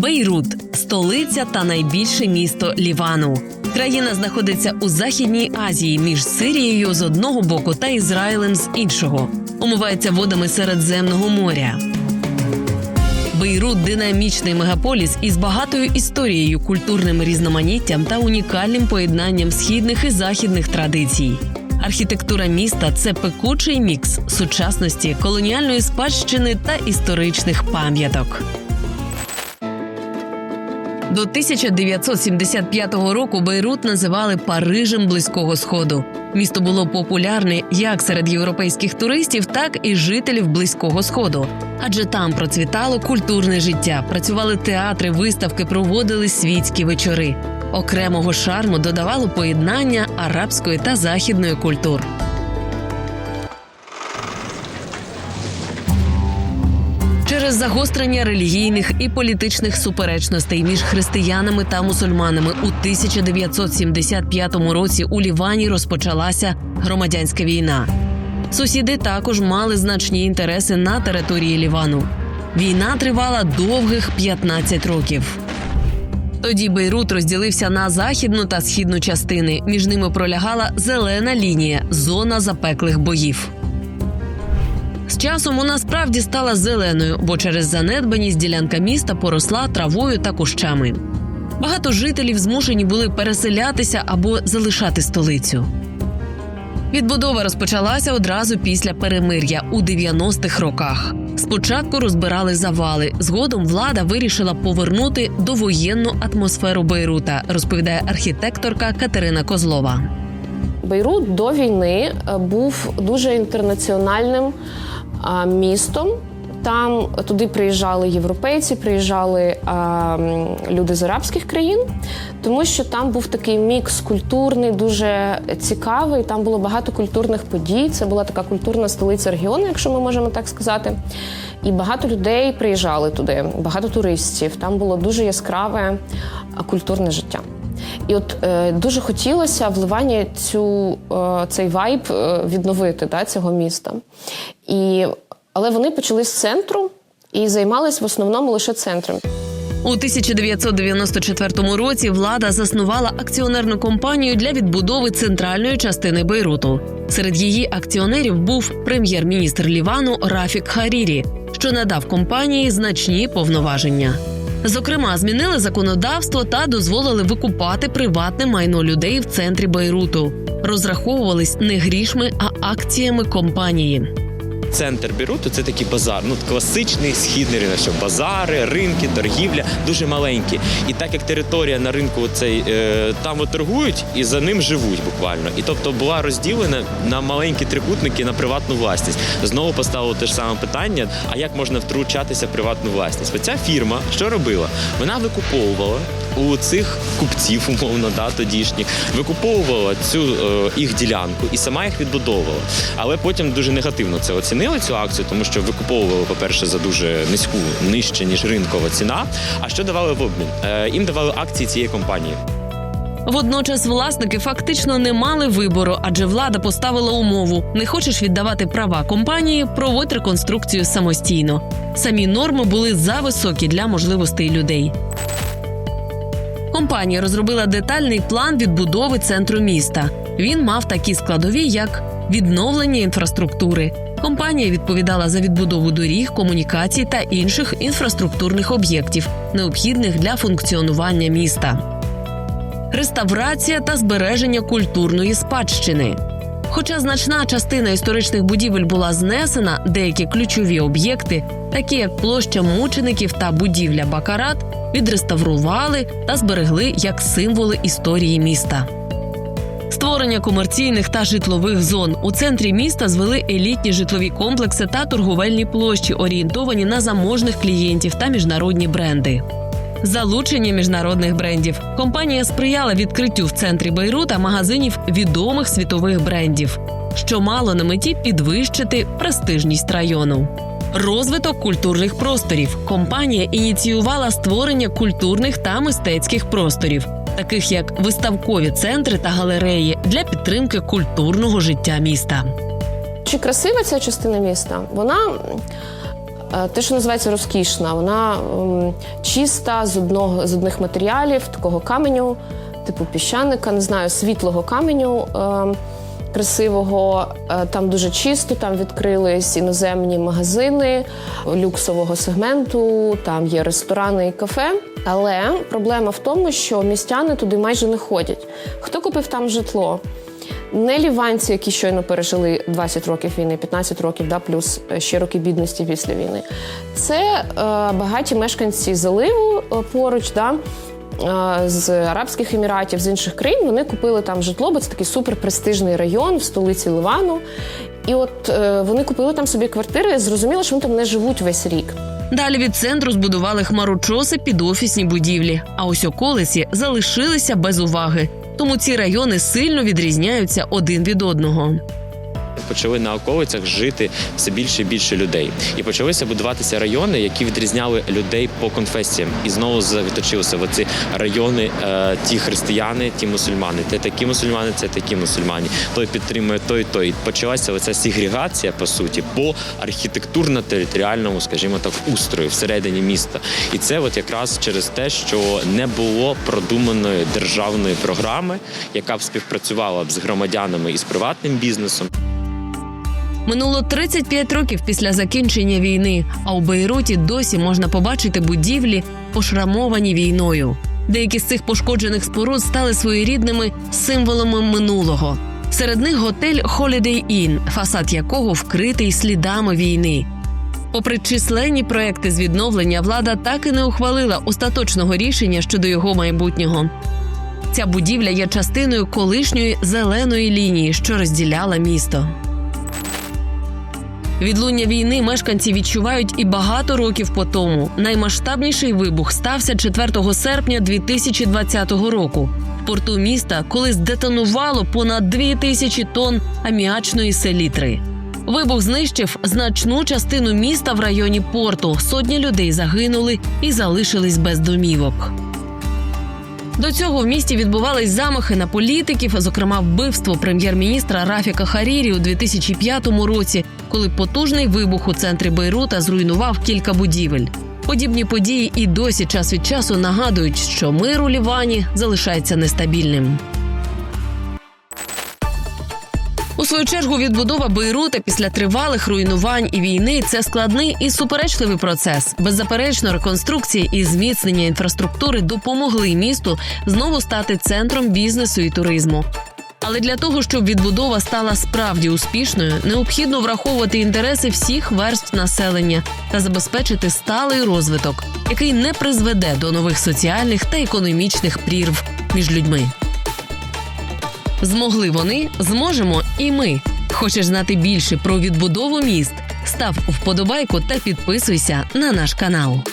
Бейрут столиця та найбільше місто Лівану. Країна знаходиться у Західній Азії між Сирією з одного боку та Ізраїлем з іншого. Омивається водами Середземного моря. Бейрут динамічний мегаполіс із багатою історією, культурним різноманіттям та унікальним поєднанням східних і західних традицій. Архітектура міста це пекучий мікс сучасності, колоніальної спадщини та історичних пам'яток. До 1975 року Бейрут називали Парижем Близького Сходу. Місто було популярне як серед європейських туристів, так і жителів Близького Сходу. Адже там процвітало культурне життя, працювали театри, виставки, проводили світські вечори. Окремого шарму додавало поєднання арабської та західної культур. Через загострення релігійних і політичних суперечностей між християнами та мусульманами у 1975 році у Лівані розпочалася громадянська війна. Сусіди також мали значні інтереси на території Лівану. Війна тривала довгих 15 років. Тоді Бейрут розділився на західну та східну частини. Між ними пролягала зелена лінія зона запеклих боїв. З часом вона справді стала зеленою, бо через занедбаність ділянка міста поросла травою та кущами. Багато жителів змушені були переселятися або залишати столицю. Відбудова розпочалася одразу після перемир'я у 90-х роках. Спочатку розбирали завали. Згодом влада вирішила повернути довоєнну атмосферу Бейрута, розповідає архітекторка Катерина Козлова. Бейрут до війни е, був дуже інтернаціональним містом. Там туди приїжджали європейці, приїжджали а, люди з арабських країн, тому що там був такий мікс культурний, дуже цікавий. Там було багато культурних подій. Це була така культурна столиця регіону, якщо ми можемо так сказати. І багато людей приїжджали туди, багато туристів. Там було дуже яскраве культурне життя. І от е, дуже хотілося в Ливані цю, е, цей вайб е, відновити да, цього міста. І, але вони почали з центру і займались в основному лише центром. У 1994 році влада заснувала акціонерну компанію для відбудови центральної частини Бейруту. Серед її акціонерів був прем'єр-міністр Лівану Рафік Харірі, що надав компанії значні повноваження. Зокрема, змінили законодавство та дозволили викупати приватне майно людей в центрі Бейруту. Розраховувались не грішми, а акціями компанії. Центр Бейруту – це такий базар. Ну класичний східний ринок, що базари, ринки, торгівля дуже маленькі. І так як територія на ринку цей е, там торгують і за ним живуть буквально. І тобто була розділена на маленькі трикутники на приватну власність. Знову поставило те ж саме питання: а як можна втручатися в приватну власність? Оця фірма що робила? Вона викуповувала. У цих купців, умовно, да, тодішніх, викуповувала цю е, їх ділянку і сама їх відбудовувала. Але потім дуже негативно це оцінили цю акцію, тому що викуповували, по-перше, за дуже низьку, нижче, ніж ринкова ціна. А що давали в обмін? Е, їм давали акції цієї компанії. Водночас власники фактично не мали вибору, адже влада поставила умову: не хочеш віддавати права компанії, проводь реконструкцію самостійно. Самі норми були зависокі для можливостей людей. Компанія розробила детальний план відбудови центру міста. Він мав такі складові, як відновлення інфраструктури. Компанія відповідала за відбудову доріг, комунікацій та інших інфраструктурних об'єктів, необхідних для функціонування міста реставрація та збереження культурної спадщини. Хоча значна частина історичних будівель була знесена, деякі ключові об'єкти, такі як площа мучеників та будівля Бакарат, відреставрували та зберегли як символи історії міста. Створення комерційних та житлових зон у центрі міста звели елітні житлові комплекси та торговельні площі, орієнтовані на заможних клієнтів та міжнародні бренди. Залучення міжнародних брендів. Компанія сприяла відкриттю в центрі Бейрута магазинів відомих світових брендів, що мало на меті підвищити престижність району. Розвиток культурних просторів. Компанія ініціювала створення культурних та мистецьких просторів, таких як виставкові центри та галереї для підтримки культурного життя міста. Чи красива ця частина міста? Вона те, що називається розкішна, вона ем, чиста з одного з одних матеріалів, такого каменю, типу піщаника, не знаю, світлого каменю. ем, Красивого Е, там дуже чисто, там відкрились іноземні магазини люксового сегменту, там є ресторани і кафе. Але проблема в тому, що містяни туди майже не ходять. Хто купив там житло? Не ліванці, які щойно пережили 20 років війни, 15 років, да, плюс е, ще роки бідності після війни. Це е, багаті мешканці заливу е, поруч, да, е, з Арабських Еміратів, з інших країн. Вони купили там житло, бо це такий суперпрестижний район в столиці Ливану. І от е, вони купили там собі квартири, зрозуміло, що вони там не живуть весь рік. Далі від центру збудували хмарочоси під офісні будівлі, а ось околиці залишилися без уваги. Тому ці райони сильно відрізняються один від одного. Почали на околицях жити все більше і більше людей. І почалися будуватися райони, які відрізняли людей по конфесіям. І знову заточилися в оці райони е, ті християни, ті мусульмани. Те такі мусульмани, це такі мусульмани. Той підтримує той, той. Почалася оця сегрегація, по суті, по архітектурно-територіальному, скажімо так, устрою всередині міста. І це от якраз через те, що не було продуманої державної програми, яка б співпрацювала б з громадянами і з приватним бізнесом. Минуло 35 років після закінчення війни, а у Бейруті досі можна побачити будівлі, пошрамовані війною. Деякі з цих пошкоджених споруд стали своєрідними символами минулого. Серед них готель Holiday Inn, фасад якого вкритий слідами війни. Попри численні проекти з відновлення, влада так і не ухвалила остаточного рішення щодо його майбутнього. Ця будівля є частиною колишньої зеленої лінії, що розділяла місто. Відлуння війни мешканці відчувають і багато років по тому. Наймасштабніший вибух стався 4 серпня 2020 року. В порту міста, коли здетонувало понад 2 тисячі тонн аміачної селітри. Вибух знищив значну частину міста в районі порту. Сотні людей загинули і залишились без домівок. До цього в місті відбувались замахи на політиків, зокрема вбивство прем'єр-міністра Рафіка Харірі у 2005 році, коли потужний вибух у центрі Бейрута зруйнував кілька будівель. Подібні події і досі час від часу нагадують, що мир у Лівані залишається нестабільним. Свою чергу відбудова Бейрута після тривалих руйнувань і війни це складний і суперечливий процес. Беззаперечно, реконструкція і зміцнення інфраструктури допомогли місту знову стати центром бізнесу і туризму. Але для того, щоб відбудова стала справді успішною, необхідно враховувати інтереси всіх верств населення та забезпечити сталий розвиток, який не призведе до нових соціальних та економічних прірв між людьми. Змогли вони, зможемо і ми. Хочеш знати більше про відбудову міст? Став вподобайку та підписуйся на наш канал.